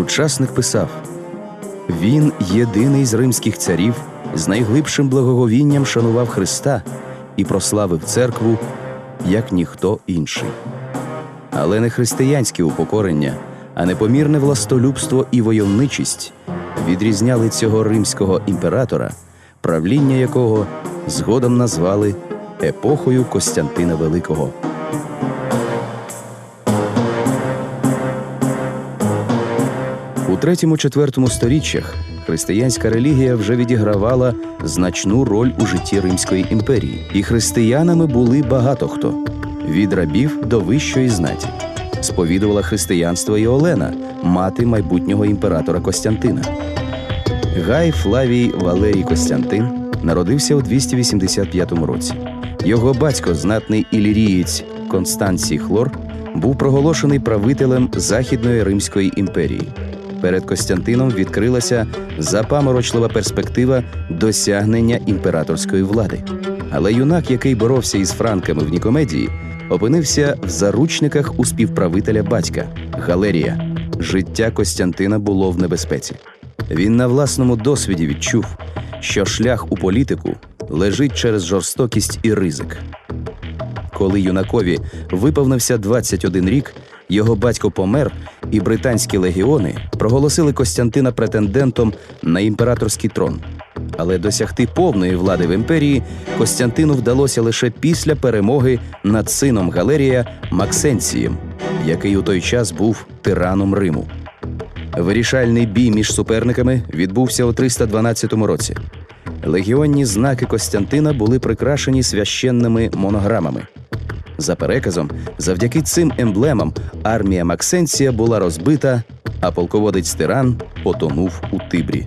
Сучасник писав: Він єдиний з римських царів, з найглибшим благоговінням шанував Христа і прославив церкву, як ніхто інший. Але не християнське упокорення, а непомірне властолюбство і войовничість відрізняли цього римського імператора, правління якого згодом назвали епохою Костянтина Великого. У третьому-четвертому сторіччях християнська релігія вже відігравала значну роль у житті Римської імперії, і християнами були багато хто від рабів до вищої знаті. Сповідувала християнство і Олена, мати майбутнього імператора Костянтина. Гай Флавій Валерій Костянтин народився у 285 році. Його батько, знатний ілірієць Констанцій Хлор, був проголошений правителем Західної Римської імперії. Перед Костянтином відкрилася запаморочлива перспектива досягнення імператорської влади. Але юнак, який боровся із франками в Нікомедії, опинився в заручниках у співправителя батька Галерія. Життя Костянтина було в небезпеці. Він на власному досвіді відчув, що шлях у політику лежить через жорстокість і ризик. Коли юнакові виповнився 21 рік, його батько помер, і британські легіони проголосили Костянтина претендентом на імператорський трон. Але досягти повної влади в імперії Костянтину вдалося лише після перемоги над сином Галерія Максенцієм, який у той час був тираном Риму. Вирішальний бій між суперниками відбувся у 312 році. Легіонні знаки Костянтина були прикрашені священними монограмами. За переказом, завдяки цим емблемам армія Максенція була розбита, а полководець Тиран потонув у Тибрі.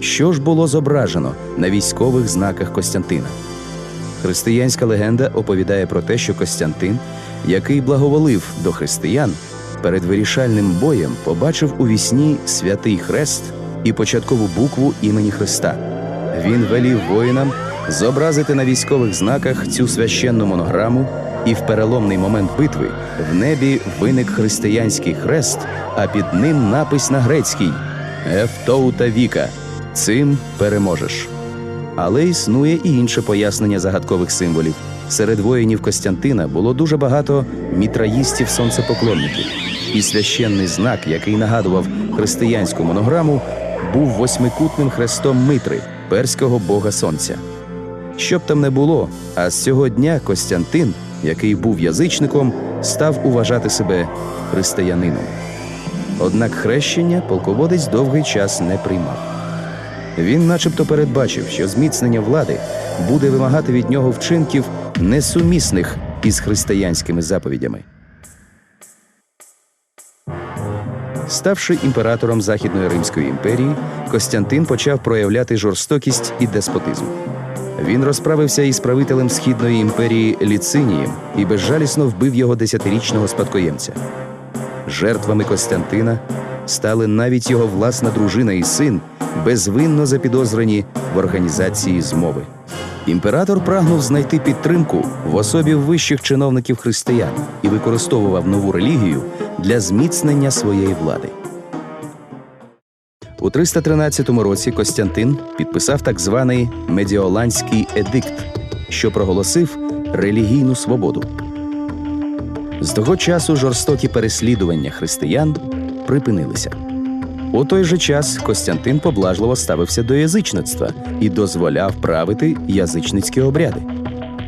Що ж було зображено на військових знаках Костянтина? Християнська легенда оповідає про те, що Костянтин, який благоволив до християн, перед вирішальним боєм побачив у вісні святий хрест і початкову букву імені Христа. Він велів воїнам зобразити на військових знаках цю священну монограму, і в переломний момент битви в небі виник християнський хрест, а під ним напис на грецький Ефтоута Віка. Цим переможеш. Але існує і інше пояснення загадкових символів. Серед воїнів Костянтина було дуже багато мітраїстів сонцепоклонників, і священний знак, який нагадував християнську монограму, був восьмикутним хрестом Митри, перського бога сонця. Що б там не було, а з цього дня Костянтин, який був язичником, став уважати себе християнином. Однак хрещення полководець довгий час не приймав. Він, начебто, передбачив, що зміцнення влади буде вимагати від нього вчинків, несумісних із християнськими заповідями. Ставши імператором Західної Римської імперії, Костянтин почав проявляти жорстокість і деспотизм. Він розправився із правителем Східної імперії Ліцинієм і безжалісно вбив його десятирічного спадкоємця. Жертвами Костянтина стали навіть його власна дружина і син, безвинно запідозрені в організації змови. Імператор прагнув знайти підтримку в особі вищих чиновників християн і використовував нову релігію для зміцнення своєї влади. У 313 році Костянтин підписав так званий Медіоланський едикт, що проголосив релігійну свободу. З того часу жорстокі переслідування християн припинилися. У той же час Костянтин поблажливо ставився до язичництва і дозволяв правити язичницькі обряди.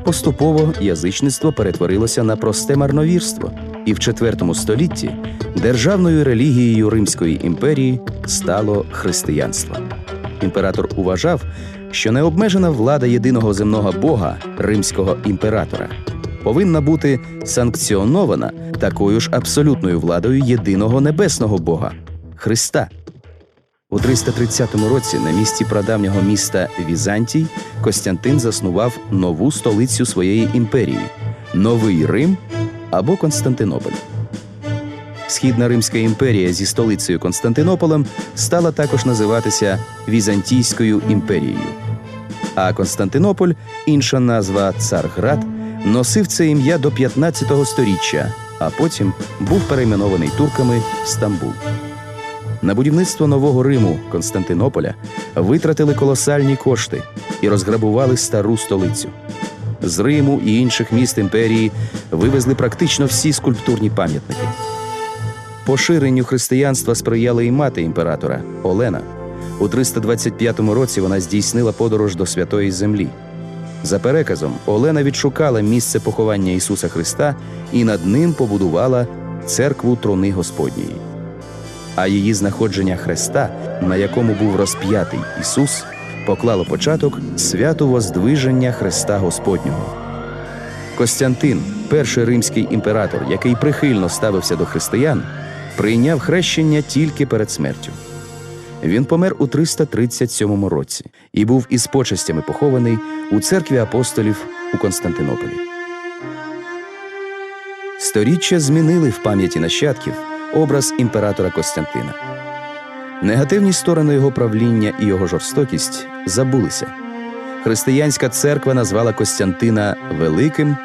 Поступово язичництво перетворилося на просте марновірство, і в IV столітті державною релігією Римської імперії стало християнство. Імператор уважав, що необмежена влада єдиного земного бога римського імператора повинна бути санкціонована такою ж абсолютною владою єдиного небесного бога Христа. У 330 році на місці прадавнього міста Візантій Костянтин заснував нову столицю своєї імперії Новий Рим або Константинополь. Східна Римська імперія зі столицею Константинополем стала також називатися Візантійською імперією. А Константинополь, інша назва Царград, носив це ім'я до 15 століття, а потім був перейменований турками в Стамбул. На будівництво нового Риму Константинополя витратили колосальні кошти і розграбували стару столицю. З Риму і інших міст імперії вивезли практично всі скульптурні пам'ятники. Поширенню християнства сприяла і мати імператора Олена. У 325 році вона здійснила подорож до Святої Землі. За переказом, Олена відшукала місце поховання Ісуса Христа і над ним побудувала церкву трони Господньої. А її знаходження Христа, на якому був розп'ятий Ісус, поклало початок святу Воздвиження Христа Господнього. Костянтин, перший римський імператор, який прихильно ставився до християн, прийняв хрещення тільки перед смертю. Він помер у 337 році і був із почестями похований у церкві апостолів у Константинополі. Сторіччя змінили в пам'яті нащадків образ імператора Костянтина. Негативні сторони його правління і його жорстокість забулися. Християнська церква назвала Костянтина Великим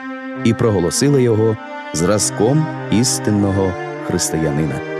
і проголосила його зразком істинного християнина.